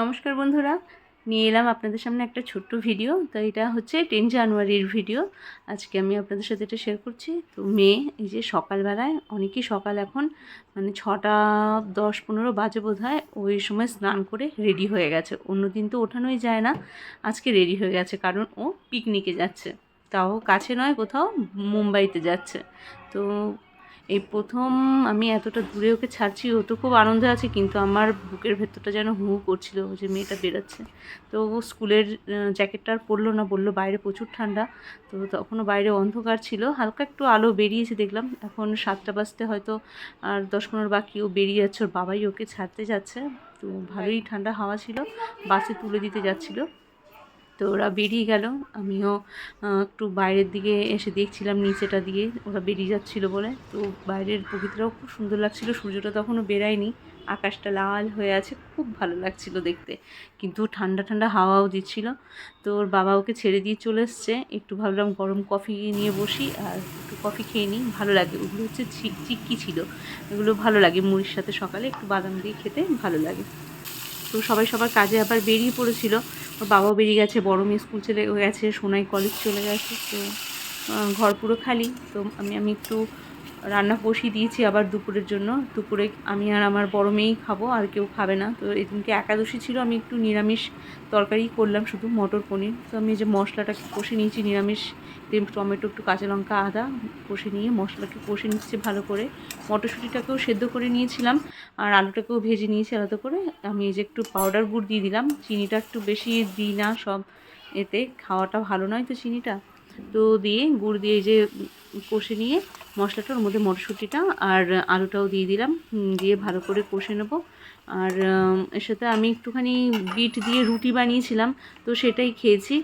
নমস্কার বন্ধুরা, নিয়ে এলাম আপনাদের সামনে একটা ছোট্ট ভিডিও। তো এটা হচ্ছে টেন জানুয়ারির ভিডিও। আজকে আমি আপনাদের সাথে এটা শেয়ার করছি। তো মেয়ে, এই যে সকালবেলায়, অনেকেই সকাল এখন মানে ছটা দশ পনেরো বাজে বোধ হয় ওই সময় স্নান করে রেডি হয়ে গেছে। অন্য দিন তো ওঠানোই যায় না, আজকে রেডি হয়ে গেছে, কারণ ও পিকনিকে যাচ্ছে। তাও কাছে নয়, কোথাও মুম্বাইতে যাচ্ছে। তো এই প্রথম আমি এতটা দূরে ওকে ছাড়ছি ও তো খুব আনন্দে আছে কিন্তু আমার বুকের ভেতরটা যেন হু করছিল যে মেয়েটা বেরোচ্ছে। তো ও স্কুলের জ্যাকেটটা আর পরলো না বলল বাইরে প্রচুর ঠান্ডা। তো তখনও বাইরে অন্ধকার ছিল হালকা একটু আলো বেরিয়েছে দেখলাম। এখন সাতটা বাজতে হয়তো আর দশ পনেরো বাকি ও বেরিয়ে যাচ্ছে ওর বাবাই ওকে ছাড়তে যাচ্ছে। তো ভালোই ঠান্ডা হাওয়া ছিল বাসে তুলে দিতে যাচ্ছিল। তো ওরা বেরিয়ে গেল। আমিও একটু বাইরের দিকে এসে দেখছিলাম নিচেটা দিয়ে। ওরা বেরিয়ে যাচ্ছিল বলে। তো বাইরের প্রকৃতিটাও খুব সুন্দর লাগছিল। সূর্যটা তখনও বেরায়নি। আকাশটা লাল হয়ে আছে। খুব ভালো লাগছিল দেখতে। কিন্তু ঠান্ডা ঠান্ডা হাওয়াও দিচ্ছিল। তো ওর বাবা ওকে ছেড়ে দিয়ে চলে এসছে। একটু ভাবলাম গরম কফি নিয়ে বসি আর একটু কফি খেয়ে নিই। ভালো লাগে। ওগুলো হচ্ছে চিক্কি ছিল। এগুলো ভালো লাগে। মুড়ির সাথে সকালে একটু বাদাম দিয়ে খেতে ভালো লাগে। তো সবাই সবার কাজে আবার বেরিয়ে পড়েছিল। বাবাও বেরিয়ে গেছে, বড় মেয়ে স্কুল চলে গেছে, সোনাই কলেজ চলে গেছে, তো ঘর পুরো খালি। তো আমি আমি একটু রান্না বসিয়ে দিয়েছি আবার দুপুরের জন্য। দুপুরে আমি আর আমার বড় মেয়েই খাব, আর কেউ খাবে না। তো এদিনকে একাদশী ছিল, আমি একটু নিরামিষ তরকারি করলাম, শুধু মটর পনির। তো আমি যে মশলাটাকে কষে নিয়েছি, নিরামিষ টমেটো, একটু কাঁচা লঙ্কা, আদা কষে নিয়ে মশলাকে কষে নিচ্ছে ভালো করে। মটরশুঁটিটাকেও সেদ্ধ করে নিয়েছিলাম, আর আলুটাকেও ভেজে নিয়েছি আলাদা করে। আমি এই যে একটু পাউডার গুড় দিয়ে দিলাম। চিনিটা একটু বেশি দিই না সব এতে, খাওয়াটা ভালো নয় তো চিনিটা। তো দিয়ে গুড় দিয়ে যে কষে নিয়ে মশলাটার মধ্যে মটরশুঁটিটা আর আলুটাও দিয়ে দিলাম দিয়ে ভালো করে কষে নেব। আর এর সাথে আমি একটুখানি বিট দিয়ে রুটি বানিয়েছিলাম, তো সেটাই খেয়েছি।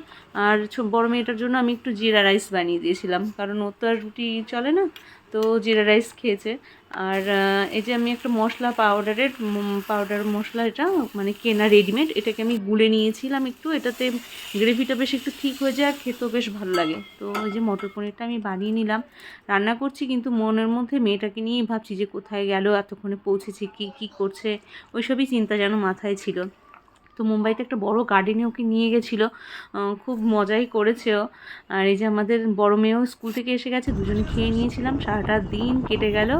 আর বড় মেয়েটার জন্য আমি একটু জিরা রাইস বানিয়ে দিয়েছিলাম, কারণ ও তো আর রুটি চলে না তো জিরা রাইস খেয়েছে। আর এই যে আমি একটা মশলা পাউডারের পাউডার মশলা এটা মানে কেনা রেডিমেড এটাকে আমি গুলে নিয়েছিলাম একটু, এটাতে গ্রেভিটা বেশ একটু ঠিক হয়ে যায় আর খেতেও বেশ ভালো লাগে। তো ওই যে মটর পনিরটা আমি বানিয়ে নিলাম, রান্না করছি কিন্তু মনের মধ্যে মেয়েটাকে নিয়েই ভাবছি যে কোথায় গেল, এতক্ষণে পৌঁছেছি কি কি করছে, ওইসবই চিন্তা যেন মাথায় ছিল। তো মুম্বাইতে একটা বড় গার্ডেনে ওকে নিয়ে গেছিল। খুব মজাই করেছে ও। আর এই যে আমাদের বড় মেয়েও স্কুল থেকে এসে গেছে, দুজনে খেয়ে নিয়েছিলাম। সারাটা দিন কেটে গেল,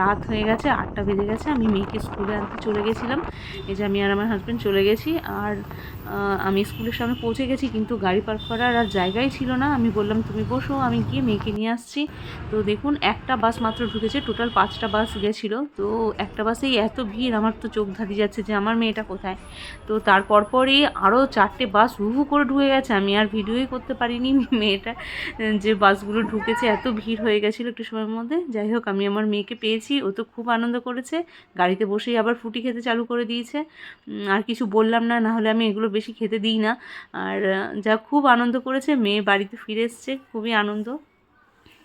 রাত হয়ে গেছে, আটটা বেজে গেছে। আমি মেয়েকে স্কুলে আনতে চলে গেছিলাম। এই যে আমি আর আমার হাজব্যান্ড চলে গেছি। আর আমি স্কুলের সামনে পৌঁছে গেছি, কিন্তু গাড়ি পার্ক করার আর জায়গাই ছিল না। আমি বললাম, তুমি বসো, আমি গিয়ে মেয়েকে নিয়ে আসছি। তো দেখুন, একটা বাস মাত্র ঢুকেছে টোটাল পাঁচটা বাস গেছিল। তো একটা বাসেই এত ভিড়, আমার তো চোখ ধারি যাচ্ছে যে, আমার মেয়েটা কোথায়? তো তার পরপরই আরও চারটে বাস হু করে ঢুকে গেছে। আমি আর ভিডিওই করতে পারিনি। মেয়েটা যে বাসগুলো ঢুকেছে, এত ভিড় হয়ে গেছিল একটু সময়ের মধ্যে। যাই হোক, আমি আমার মেয়েকে পেয়েছি। ও তো খুব আনন্দ করেছে। গাড়িতে বসেই আবার ফুটি খেতে চালু করে দিয়েছে। আর কিছু বললাম না না হলে আমি এগুলো বেশি খেতে দিই না। আর যা খুব আনন্দ করেছে, মেয়ে বাড়িতে ফিরে এসছে, খুবই আনন্দ।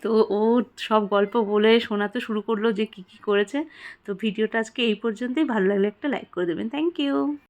তো ও সব গল্প বলে শোনাতে শুরু করল যে কী কী করেছে। তো ভিডিওটা আজকে এই পর্যন্তই। ভালো লাগলে একটা লাইক করে দেবেন। Thank you.